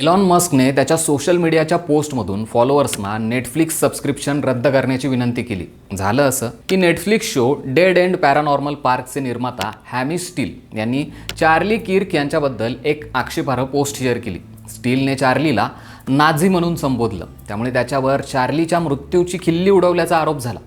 Elon मस्कने त्याच्या social मीडियाच्या पोस्टमधून फॉलोअर्सना Netflix subscription रद्द करण्याची विनंती केली. झालं असं की Netflix show Dead End Paranormal पार्कचे निर्माता हॅमी स्टील यांनी चार्ली किर्क यांच्याबद्दल एक आक्षेपार्ह पोस्ट शेअर केली. स्टीलने चार्लीला नाझी म्हणून संबोधलं. त्यामुळे त्याच्यावर चार्लीच्या मृत्यूची खिल्ली उडवल्याचा आरोप झाला.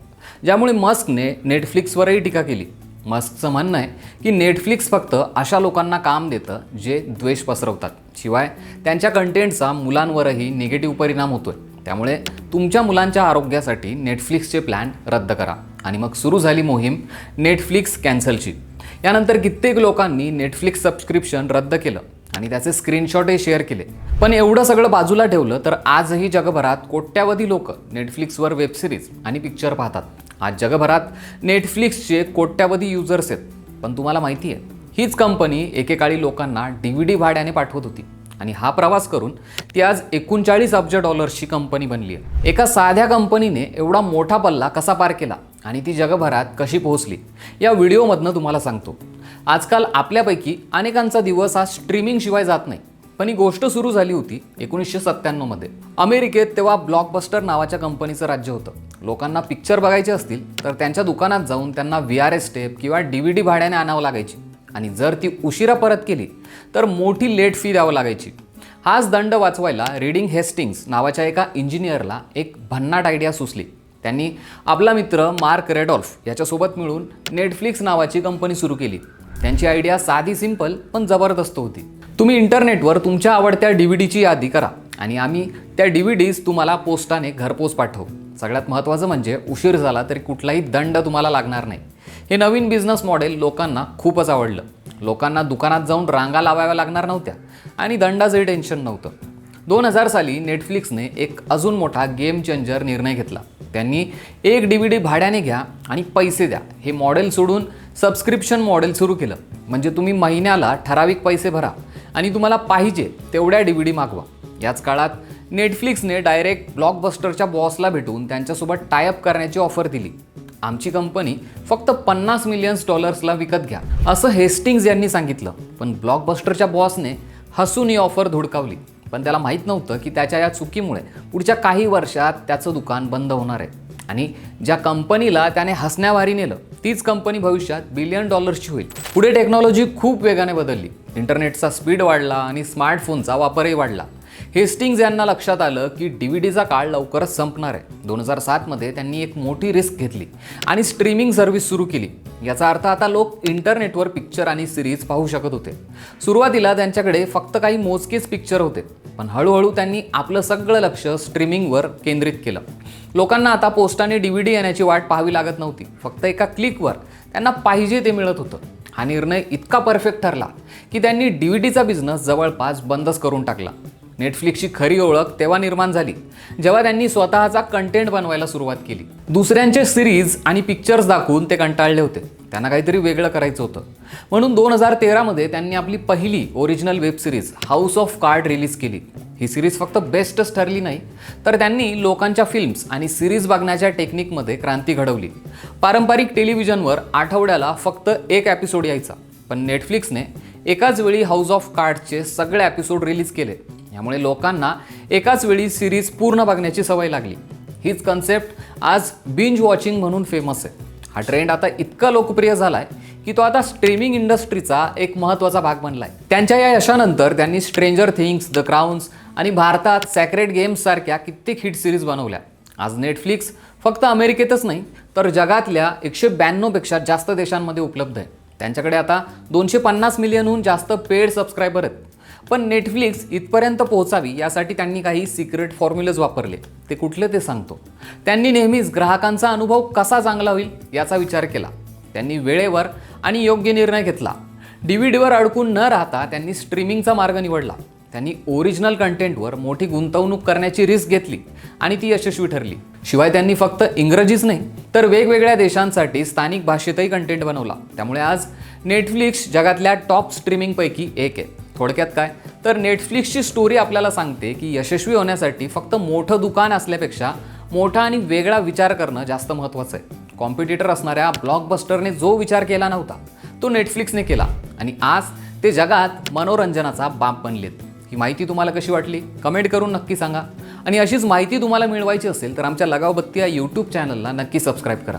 ज्यामुळे मस्कने नेटफ्लिक्सवरही टीका केली. मस्कचं म्हणणं आहे की नेटफ्लिक्स फक्त अशा लोकांना काम देतं जे द्वेष पसरवतात. शिवाय त्यांच्या कंटेंटचा मुलांवरही निगेटिव्ह परिणाम होतोय. त्यामुळे तुमच्या मुलांच्या आरोग्यासाठी नेटफ्लिक्सचे प्लॅन रद्द करा. आणि मग सुरू झाली मोहीम नेटफ्लिक्स कॅन्सलची यानंतर कित्येक लोकांनी नेटफ्लिक्स सबस्क्रिप्शन रद्द केलं आणि त्याचे स्क्रीनशॉटही शेअर केले. पण एवढं सगळं बाजूला ठेवलं तर आजही जगभरात कोट्यावधी लोक नेटफ्लिक्सवर वेबसिरीज आणि पिक्चर पाहतात. आज जगभरात नेटफ्लिक्सचे कोट्यावधी युजर्स आहेत. पण तुम्हाला माहिती आहे हीच कंपनी एकेकाळी लोकांना डी व्ही डी भाड्याने पाठवत होती. आणि हा प्रवास करून ती आज एकोणचाळीस अब्ज डॉलर्सची कंपनी बनली आहे. एका साध्या कंपनीने एवढा मोठा पल्ला कसा पार केला आणि ती जगभरात कशी पोहोचली या व्हिडिओमधनं तुम्हाला सांगतो. आजकाल आपल्यापैकी अनेकांचा दिवस हा स्ट्रीमिंगशिवाय जात नाही पण ही गोष्ट सुरू झाली होती एकोणीसशे सत्त्याण्णवमध्ये अमेरिकेत तेव्हा ब्लॉकबस्टर नावाच्या कंपनीचं राज्य होतं. लोकांना पिक्चर बघायचे असतील तर त्यांच्या दुकानात जाऊन त्यांना व्ही आर एस टेप किंवा डी व्ही डी भाड्याने आणावं लागायची. आणि जर ती उशिरा परत केली तर मोठी लेट फी द्यावं लागायची. हाच दंड वाचवायला रीडिंग हेस्टिंग्स नावाच्या एका इंजिनियरला एक भन्नाट आयडिया सुचली. त्यांनी आपला मित्र मार्क रेडॉल्फ याच्यासोबत मिळून नेटफ्लिक्स नावाची कंपनी सुरू केली. त्यांची आयडिया साधी सिंपल पण जबरदस्त होती. तुम्ही इंटरनेटवर तुमच्या आवडत्या डी व्ही डीची यादी करा आणि आम्ही त्या डी व्ही डीज तुम्हाला पोस्टाने घरपोच पाठवू. सगळ्यात महत्त्वाचं म्हणजे उशीर झाला तरी कुठलाही दंड तुम्हाला लागणार नाही. हे नवीन बिझनेस मॉडेल लोकांना खूपच आवडलं. लोकांना दुकानात जाऊन रांगा लावाव्या लागणार नव्हत्या आणि दंडाचंही टेन्शन नव्हतं. दोन हजार साली नेटफ्लिक्सने एक अजून मोठा गेम चेंजर निर्णय घेतला. त्यांनी एक डी व्ही डी भाड्याने घ्या आणि पैसे द्या. हे मॉडेल सोडून सबस्क्रिप्शन मॉडेल सुरू केलं. म्हणजे तुम्ही महिन्याला ठराविक पैसे भरा आणि तुम्हाला पाहिजे तेवढ्या डी व्ही डी मागवा. याच काळात नेटफ्लिक्सने डायरेक्ट ब्लॉकबस्टरच्या बॉसला भेटून त्यांच्यासोबत टायअप करण्याची ऑफर दिली. आमची कंपनी फक्त पन्नास मिलियन्स डॉलर्सला विकत घ्या असं हेस्टिंग्ज यांनी सांगितलं. पण ब्लॉकबस्टरच्या बॉसने हसून ही ऑफर धुडकावली. पण त्याला माहीत नव्हतं की त्याच्या या चुकीमुळे पुढच्या काही वर्षात त्याचं दुकान बंद होणार आहे. आणि ज्या कंपनीला त्याने हसण्यावारी नेलं तीच कंपनी भविष्यात बिलियन डॉलर्सची होईल. पुढे टेक्नॉलॉजी खूप वेगाने बदलली. इंटरनेटचा स्पीड वाढला आणि स्मार्टफोनचा वापरही वाढला. हेस्टिंग्ज यांना लक्षात आलं की डी व्ही डीचा काळ लवकरच संपणार आहे. दोन हजार सातमध्ये त्यांनी एक मोठी रिस्क घेतली आणि स्ट्रीमिंग सर्व्हिस सुरू केली. याचा अर्थ आता लोक इंटरनेटवर पिक्चर आणि सिरीज पाहू शकत होते. सुरुवातीला त्यांच्याकडे फक्त काही मोजकेच पिक्चर होते पण हळूहळू त्यांनी आपलं सगळं लक्ष स्ट्रीमिंगवर केंद्रित केलं. लोकांना आता पोस्टाने डी व्ही डी येण्याची वाट पाहावी लागत नव्हती. फक्त एका क्लिकवर त्यांना पाहिजे ते मिळत होतं. हा निर्णय इतका परफेक्ट ठरला की त्यांनी डी व्ही डीचा बिझनेस जवळपास बंदच करून टाकला. नेटफ्लिक्सची खरी ओळख तेव्हा निर्माण झाली जेव्हा त्यांनी स्वतःचा कंटेंट बनवायला सुरुवात केली. दुसऱ्यांचे सिरीज आणि पिक्चर्स दाखवून ते कंटाळले होते. त्यांना काहीतरी वेगळं करायचं होतं. म्हणून दोन हजार तेरामध्ये त्यांनी आपली पहिली original web series House of Card release केली. ही सिरीज फक्त बेस्टच ठरली नाही तर त्यांनी लोकांच्या फिल्म्स आणि सिरीज बघण्याच्या टेक्निकमध्ये क्रांती घडवली. पारंपरिक टेलिव्हिजनवर आठवड्याला फक्त एक एपिसोड यायचा. पण नेटफ्लिक्सने एकाच वेळी हाऊस ऑफ कार्डचे सगळे एपिसोड रिलीज केले. यामुळे लोकांना एकाच वेळी सिरीज पूर्ण बघण्याची सवय लागली. हीच कन्सेप्ट आज बिंज वॉचिंग म्हणून फेमस आहे. हा ट्रेंड आता इतका लोकप्रिय झाला आहे की तो आता स्ट्रीमिंग इंडस्ट्रीचा एक महत्त्वाचा भाग बनला आहे त्यांच्या या यशानंतर त्यांनी स्ट्रेंजर थिंग्स द क्राउन्स आणि भारतात सॅक्रेट गेम्स सारख्या कित्येक हिट सिरीज बनवल्या. आज नेटफ्लिक्स फक्त अमेरिकेतच नाही तर जगातल्या एकशे ब्याण्णवपेक्षा जास्त देशांमध्ये उपलब्ध आहे. त्यांच्याकडे आता दोनशे पन्नास मिलियनहून जास्त पेड सबस्क्रायबर आहेत. पण नेटफ्लिक्स इथपर्यंत पोहोचावी यासाठी त्यांनी काही सिक्रेट फॉर्म्युलेज वापरले. ते कुठले ते सांगतो. त्यांनी नेहमीच ग्राहकांचा अनुभव कसा चांगला होईल याचा विचार केला. त्यांनी वेळेवर आणि योग्य निर्णय घेतला. डी व्ही डीवर अडकून न राहता त्यांनी स्ट्रीमिंगचा मार्ग निवडला. त्यांनी ओरिजिनल कंटेंटवर मोठी गुंतवणूक करण्याची रिस्क घेतली आणि ती यशस्वी ठरली. शिवाय त्यांनी फक्त इंग्रजीच नाही तर वेगवेगळ्या देशांसाठी स्थानिक भाषेतही कंटेंट बनवला. त्यामुळे आज नेटफ्लिक्स जगातल्या टॉप स्ट्रीमिंगपैकी एक आहे. थोडक्यात काय? तर नेटफ्लिक्सची स्टोरी आपल्याला सांगते की यशस्वी होण्यासाठी फक्त मोठं दुकान असल्यापेक्षा मोठा आणि वेगळा विचार करणं जास्त महत्त्वाचं आहे. कॉम्पिटिटर असणाऱ्या ब्लॉकबस्टरने जो विचार केला नव्हता तो नेटफ्लिक्सने केला. आणि आज ते जगात मनोरंजनाचा बाप बनलेत. ही माहिती तुम्हाला कशी वाटली? कमेंट करून नक्की सांगा. आणि अशीच माहिती तुम्हाला मिळवायची असेल तर आमच्या लगावबत्ती या यूट्यूब चॅनलला नक्की सबस्क्राईब करा.